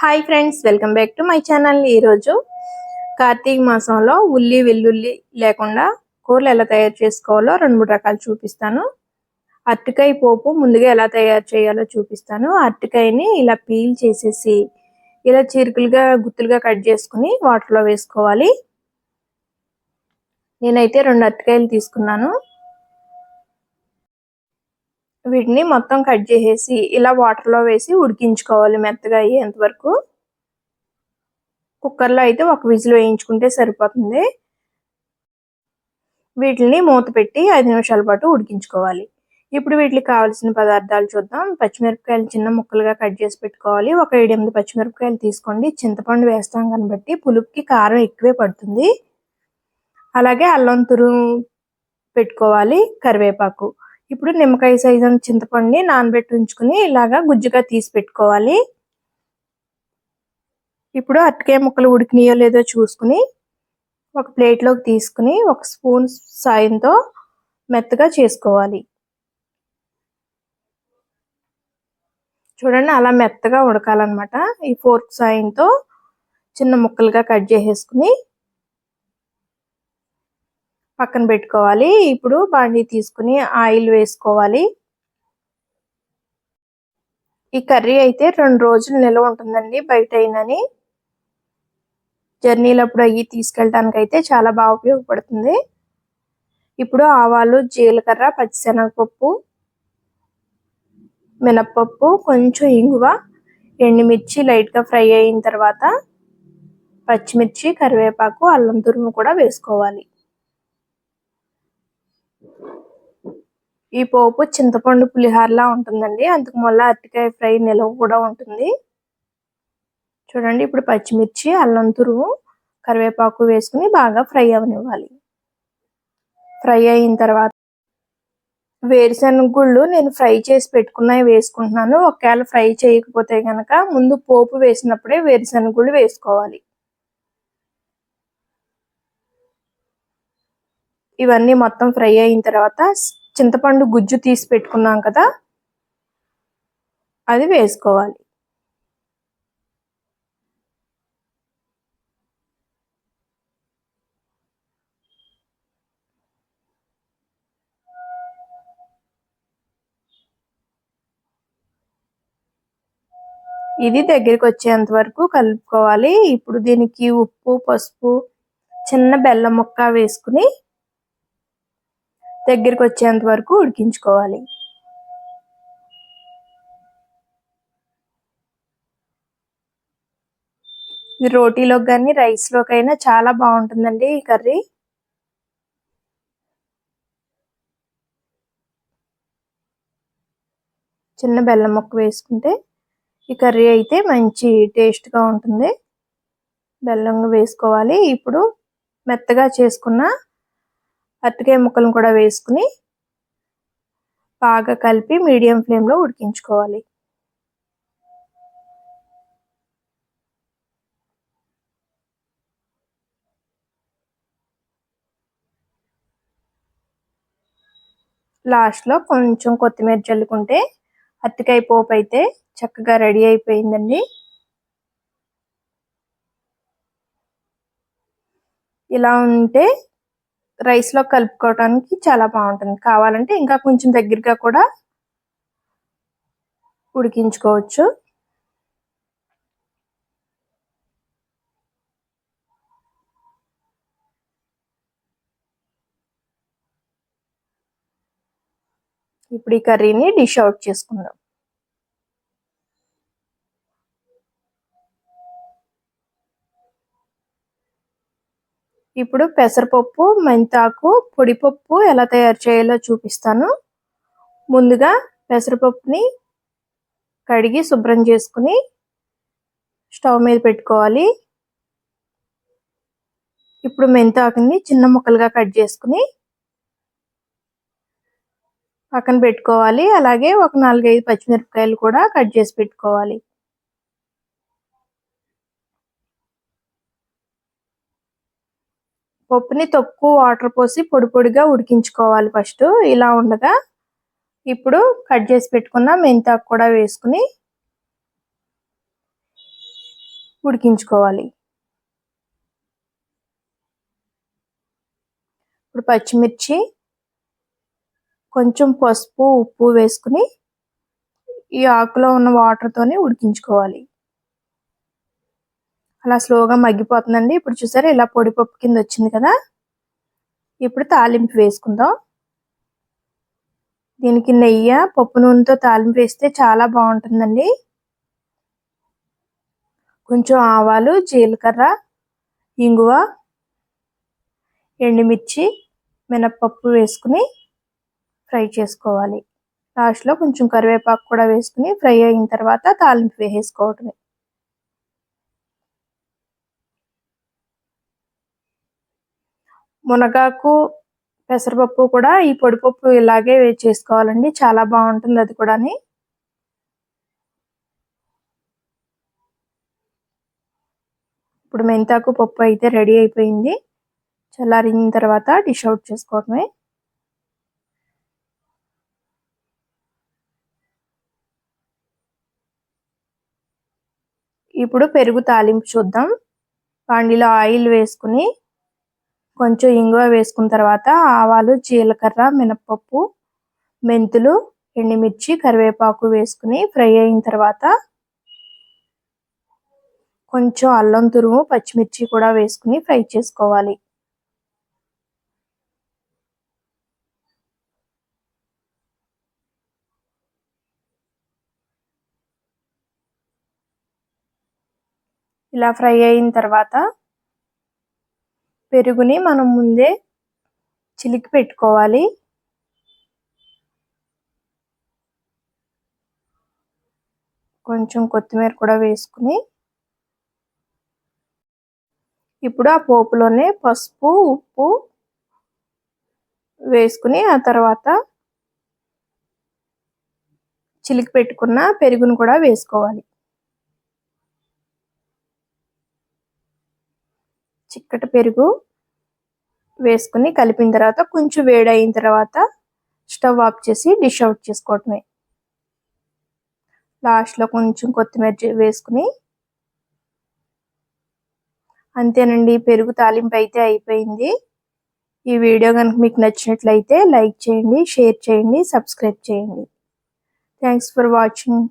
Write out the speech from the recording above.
Hi friends welcome back to my channel ఈరోజు కార్తీక మాసంలో ఉల్లి వెల్లుల్లి లేకుండా కూరలు ఎలా తయారు చేసుకోవాలో రెండు మూడు రకాలు చూపిస్తాను. అరటికాయ పోపు ముందుగా ఎలా తయారు చేయాలో చూపిస్తాను. అరటికాయని ఇలా పీల్ చేసేసి ఇలా చీరుకులుగా గుత్తులుగా కట్ చేసుకుని వాటర్లో వేసుకోవాలి. నేనైతే రెండు అరటికాయలు తీసుకున్నాను. వీటిని మొత్తం కట్ చేసేసి ఇలా వాటర్లో వేసి ఉడికించుకోవాలి మెత్తగా అయ్యేంత వరకు. కుక్కర్లో అయితే ఒక విజిల్ వేయించుకుంటే సరిపోతుంది. వీటిని మూత పెట్టి ఐదు నిమిషాల పాటు ఉడికించుకోవాలి. ఇప్పుడు వీటికి కావాల్సిన పదార్థాలు చూద్దాం. పచ్చిమిరపకాయలు చిన్న ముక్కలుగా కట్ చేసి పెట్టుకోవాలి. ఒక ఎనిమిది పచ్చిమిరపకాయలు తీసుకోండి. చింతపండు వేస్తాం కనబట్టి పులుపుకి కారం ఎక్కువే పడుతుంది. అలాగే అల్లం తురుము పెట్టుకోవాలి కరివేపాకు. ఇప్పుడు నిమ్మకాయ సైజ్ అని చింతపండుని నానబెట్టి ఉంచుకుని ఇలాగా గుజ్జుగా తీసి పెట్టుకోవాలి. ఇప్పుడు అరటికాయ ముక్కలు ఉడికినాయో లేదో చూసుకుని ఒక ప్లేట్లోకి తీసుకుని ఒక స్పూన్ సాయంతో మెత్తగా చేసుకోవాలి. చూడండి అలా మెత్తగా ఉడకాలన్నమాట. ఈ ఫోర్క్ సాయంతో చిన్న ముక్కలుగా కట్ చేసేసుకుని పక్కన పెట్టుకోవాలి. ఇప్పుడు బాండీ తీసుకుని ఆయిల్ వేసుకోవాలి. ఈ కర్రీ అయితే రెండు రోజులు నిల్వ ఉంటుందండి బయట అయినని. జర్నీలప్పుడు అవి తీసుకెళ్ళడానికి అయితే చాలా బాగా ఉపయోగపడుతుంది. ఇప్పుడు ఆవాలు జీలకర్ర పచ్చిశనగపప్పు మినప్పప్పు కొంచెం ఇంగువ ఎండుమిర్చి లైట్గా ఫ్రై అయిన తర్వాత పచ్చిమిర్చి కరివేపాకు అల్లం తురుము కూడా వేసుకోవాలి. ఈ పోపు చింతపండు పులిహారలా ఉంటుందండి. అందుకు మళ్ళీ అరటికాయ ఫ్రై నిలవ కూడా ఉంటుంది. చూడండి ఇప్పుడు పచ్చిమిర్చి అల్లం తురుము కరివేపాకు వేసుకుని బాగా ఫ్రై అవనివ్వాలి. ఫ్రై అయిన తర్వాత వేరుశనగ గుళ్ళు నేను ఫ్రై చేసి పెట్టుకున్నవి వేసుకుంటున్నాను. ఒకవేళ ఫ్రై చేయకపోతే కనుక ముందు పోపు వేసినప్పుడే వేరుశనగ గుళ్ళు వేసుకోవాలి. ఇవన్నీ మొత్తం ఫ్రై అయిన తర్వాత చింతపండు గుజ్జు తీసి పెట్టుకున్నాం కదా అది వేసుకోవాలి. ఇది దగ్గరికి వచ్చేంత వరకు కలుపుకోవాలి. ఇప్పుడు దీనికి ఉప్పు పసుపు చిన్న బెల్లం ముక్క వేసుకుని దగ్గరికి వచ్చేంత వరకు ఉడికించుకోవాలి. ఇది రోటీలోకి కానీ రైస్లోకైనా అయినా చాలా బాగుంటుందండి ఈ కర్రీ. చిన్న బెల్లం ముక్క వేసుకుంటే ఈ కర్రీ అయితే మంచి టేస్ట్గా ఉంటుంది. బెల్లం వేసుకోవాలి. ఇప్పుడు మెత్తగా చేసుకున్న అరటికాయ ముక్కలను కూడా వేసుకుని బాగా కలిపి మీడియం ఫ్లేమ్లో ఉడికించుకోవాలి. లాస్ట్లో కొంచెం కొత్తిమీర చల్లుకుంటే అరటికాయ పోపు అయితే చక్కగా రెడీ అయిపోయిందండి. ఇలా ఉంటే రైస్లో కలుపుకోవడానికి చాలా బాగుంటుంది. కావాలంటే ఇంకా కొంచెం దగ్గరగా కూడా ఉడికించుకోవచ్చు. ఇప్పుడు ఈ కర్రీని డిష్ అవుట్ చేసుకుందాం. ఇప్పుడు పెసరపప్పు మెంతాకు పొడిపప్పు ఎలా తయారు చేయాలో చూపిస్తాను. ముందుగా పెసరపప్పుని కడిగి శుభ్రం చేసుకుని స్టవ్ మీద పెట్టుకోవాలి. ఇప్పుడు మెంతాకుని చిన్న ముక్కలుగా కట్ చేసుకుని పక్కన పెట్టుకోవాలి. అలాగే ఒక నాలుగైదు పచ్చిమిరపకాయలు కూడా కట్ చేసి పెట్టుకోవాలి. పప్పుని తక్కువ వాటర్ పోసి పొడి పొడిగా ఉడికించుకోవాలి ఫస్ట్. ఇలా ఉండగా ఇప్పుడు కట్ చేసి పెట్టుకున్న మెంతాకు కూడా వేసుకుని ఉడికించుకోవాలి. ఇప్పుడు పచ్చిమిర్చి కొంచెం పసుపు ఉప్పు వేసుకుని ఈ ఆకులో ఉన్న వాటర్తోనే ఉడికించుకోవాలి. అలా స్లోగా మగ్గిపోతుందండి. ఇప్పుడు చూసారా ఇలా పొడిపప్పు కింద వచ్చింది కదా. ఇప్పుడు తాలింపు వేసుకుందాం. దీనికి నెయ్యి పప్పు నూనెతో తాలింపు వేస్తే చాలా బాగుంటుందండి. కొంచెం ఆవాలు జీలకర్ర ఇంగువ ఎండుమిర్చి మినప్పప్పు వేసుకుని ఫ్రై చేసుకోవాలి. లాస్ట్లో కొంచెం కరివేపాకు కూడా వేసుకుని ఫ్రై అయిన తర్వాత తాలింపు వేసేసుకోవటమే. మునగాకు పెసరపప్పు కూడా ఈ పొడిపప్పు ఇలాగే చేసుకోవాలండి. చాలా బాగుంటుంది అది కూడా ఇప్పుడు మెంతాకు పప్పు అయితే రెడీ అయిపోయింది. చల్లారిన తర్వాత డిష్ అవుట్ చేసుకోవడమే. ఇప్పుడు పెరుగు తాలింపు చూద్దాం. పాండిలో ఆయిల్ వేసుకుని కొంచెం ఇంగువ వేసుకున్న తర్వాత ఆవాలు జీలకర్ర మినపప్పు మెంతులు ఎండుమిర్చి కరివేపాకు వేసుకుని ఫ్రై అయిన తర్వాత కొంచెం అల్లం తురుము పచ్చిమిర్చి కూడా వేసుకుని ఫ్రై చేసుకోవాలి. ఇలా ఫ్రై అయిన తర్వాత పెరుగుని మనం ముందే చిలికి పెట్టుకోవాలి. కొంచెం కొత్తిమీర కూడా వేసుకుని ఇప్పుడు ఆ పోపులోనే పసుపు ఉప్పు వేసుకుని ఆ తర్వాత చిలికి పెట్టుకున్న పెరుగును కూడా వేసుకోవాలి. చిక్కటి పెరుగు వేసుకుని కలిపిన తర్వాత కొంచెం వేడి అయిన తర్వాత స్టవ్ ఆఫ్ చేసి డిష్ అవుట్ చేసుకోవటమే. లాస్ట్లో కొంచెం కొత్తిమీర వేసుకుని అంతేనండి పెరుగు తాలింపు అయితే అయిపోయింది. ఈ వీడియో కనుక మీకు నచ్చినట్లయితే లైక్ చేయండి షేర్ చేయండి సబ్స్క్రైబ్ చేయండి. Thanks for watching.